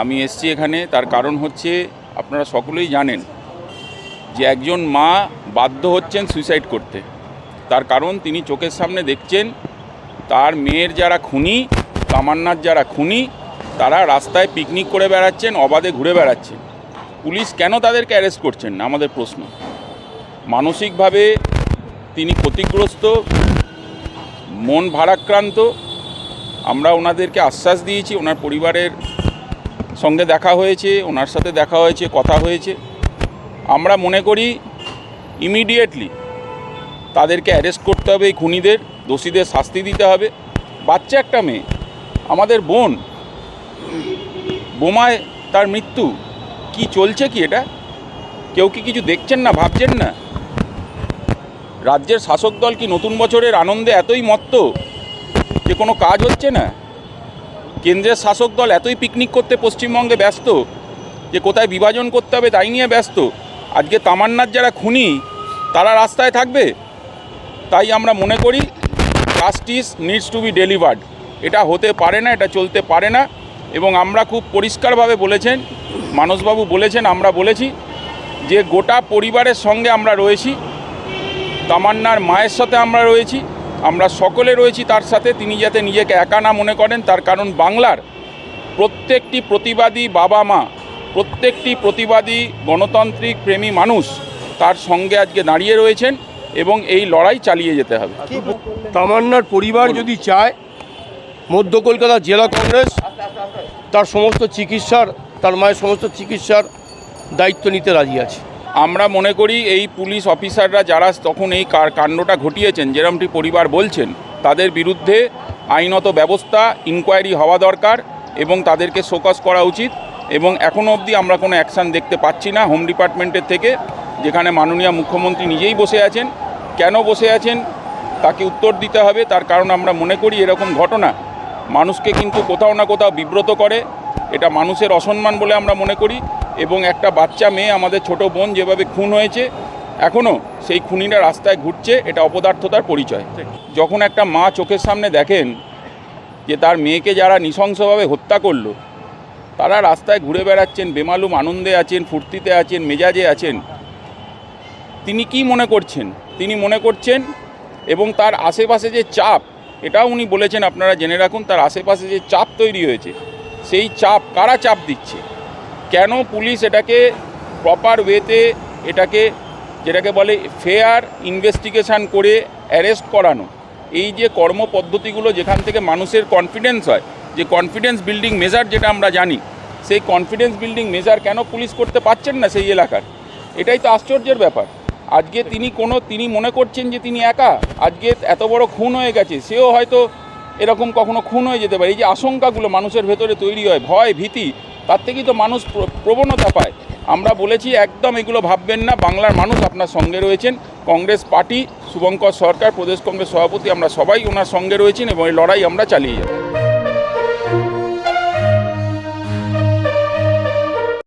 আমি এসছি এখানে, তার কারণ হচ্ছে আপনারা সকলেই জানেন যে একজন মা বাধ্য হচ্ছেন সুইসাইড করতে। তার কারণ তিনি চোখের সামনে দেখছেন, তার মেয়ের যারা খুনি, তামান্নার যারা খুনি, তারা রাস্তায় পিকনিক করে বেড়াচ্ছেন, অবাধে ঘুরে বেড়াচ্ছেন। পুলিশ কেন তাদেরকে অ্যারেস্ট করছেন না? আমাদের প্রশ্ন। মানসিকভাবে তিনি ক্ষতিগ্রস্ত, মন ভারাক্রান্ত। আমরা ওনাদেরকে আশ্বাস দিয়েছি, ওনার পরিবারের সঙ্গে দেখা হয়েছে, ওনার সাথে দেখা হয়েছে, কথা হয়েছে। আমরা মনে করি ইমিডিয়েটলি তাদেরকে অ্যারেস্ট করতে হবে এই খুনিদের, দোষীদের শাস্তি দিতে হবে। বাচ্চা একটা মেয়ে, আমাদের বোন, বোমায় তার মৃত্যু, কি চলছে কি এটা? কেউ কি কিছু দেখছেন না, ভাবছেন না? রাজ্যের শাসক দল কি নতুন বছরের আনন্দে এতই মত্ত যে কোনো কাজ হচ্ছে না? কেন্দ্রের শাসক দল এতই পিকনিক করতে পশ্চিমবঙ্গে ব্যস্ত যে কোথায় বিভাজন করতে হবে তাই নিয়ে ব্যস্ত। আজকে তামান্নার যারা খুনি, তারা রাস্তায় থাকবে? তাই আমরা মনে করি justice needs to be delivered এটা হতে পারে না, এটা চলতে পারে না। এবং আমরা খুব পরিষ্কারভাবে বলেছেন, মানসবাবু বলেছেন, আমরা বলেছি যে গোটা পরিবারের সঙ্গে আমরা রয়েছি। তামান্নার মায়ের সাথে আমরা রয়েছি। আমরা সকলে রয়েছি তার সাথে। তিনি যাতে নিজেকে একা না মনে করেন তার কারণ বাংলার প্রত্যেকটি প্রতিবাদী বাবা মা প্রত্যেকটি প্রতিবাদী গণতান্ত্রিক প্রেমী মানুষ তার সঙ্গে আজকে দাঁড়িয়ে রয়েছেন এবং এই লড়াই চালিয়ে যেতে হবে। তামান্নার পরিবার যদি চায় মধ্য কলকাতা জেলা কংগ্রেস তার সমস্ত চিকিৎসার তার মায়ের সমস্ত চিকিৎসার দায়িত্ব নিতে রাজি আছে। আমরা মনে করি এই পুলিশ অফিসাররা যারা তখন এই কাণ্ডটা ঘটিয়েছেন, যেরমটি পরিবার বলছেন, তাদের বিরুদ্ধে আইনত ব্যবস্থা ইনকোয়ারি হওয়া দরকার এবং তাদেরকে শোকস করা উচিত এবং এখনও অবধি আমরা কোনো অ্যাকশান দেখতে পাচ্ছি না হোম ডিপার্টমেন্টের থেকে, যেখানে মাননীয় মুখ্যমন্ত্রী নিজেই বসে আছেন। কেন বসে আছেন? তাকে উত্তর দিতে হবে, তার কারণ আমরা মনে করি এরকম ঘটনা মানুষকে কিন্তু কোথাও না কোথাও বিব্রত করে। এটা মানুষের অসম্মান বলে আমরা মনে করি। এবং একটা বাচ্চা মেয়ে আমাদের ছোট বোন যেভাবে খুন হয়েছে এখনও সেই খুনিরা রাস্তায় ঘুরছে, এটা অপদার্থতার পরিচয়। যখন একটা মা চোখের সামনে দেখেন যে তার মেয়েকে যারা নৃশংসভাবে হত্যা করল, তারা রাস্তায় ঘুরে বেড়াচ্ছেন, বেমালুম আনন্দে আছেন, ফুর্তিতে আছেন, মেজাজে আছেন, তিনি কি মনে করছেন? তিনি মনে করছেন এবং তার আশেপাশে যে চাপ, এটাও উনি বলেছেন, আপনারা জেনে রাখুন, তার আশেপাশে যে চাপ তৈরি হয়েছে, সেই চাপ কারা চাপ দিচ্ছে? কেন পুলিশ এটাকে প্রপার ওয়েতে এটাকে যেটাকে বলে ফেয়ার ইনভেস্টিগেশন করে অ্যারেস্ট করানো? এই যে কর্মপদ্ধতিগুলো যেখান থেকে মানুষের কনফিডেন্স হয়, যে কনফিডেন্স বিল্ডিং মেজার যেটা আমরা জানি, সেই কনফিডেন্স বিল্ডিং মেজার কেন পুলিশ করতে পারছেন না সেই এলাকার? এটাই তো আশ্চর্যের ব্যাপার। আজকে তিনি কোনো, তিনি মনে করছেন যে তিনি একা? আজকে এত বড় খুন হয়ে গেছে, সেও হয়তো এরকম কখনো খুন হয়ে যেতে পারে। এই যে আশঙ্কাগুলো মানুষের ভেতরে তৈরি হয়, ভয়, ভীতি তার থেকেই তো মানুষ প্র- প্রবণতা পায়। আমরা বলেছি, একদম এগুলো ভাববেন না। বাংলার মানুষ আপনার সঙ্গে রয়েছেন। কংগ্রেস পার্টি, শুভঙ্কর সরকার, প্রদেশ কংগ্রেস সভাপতি, আমরা সবাই ওনার সঙ্গে রয়েছেন এবং এই লড়াই আমরা চালিয়ে যাব।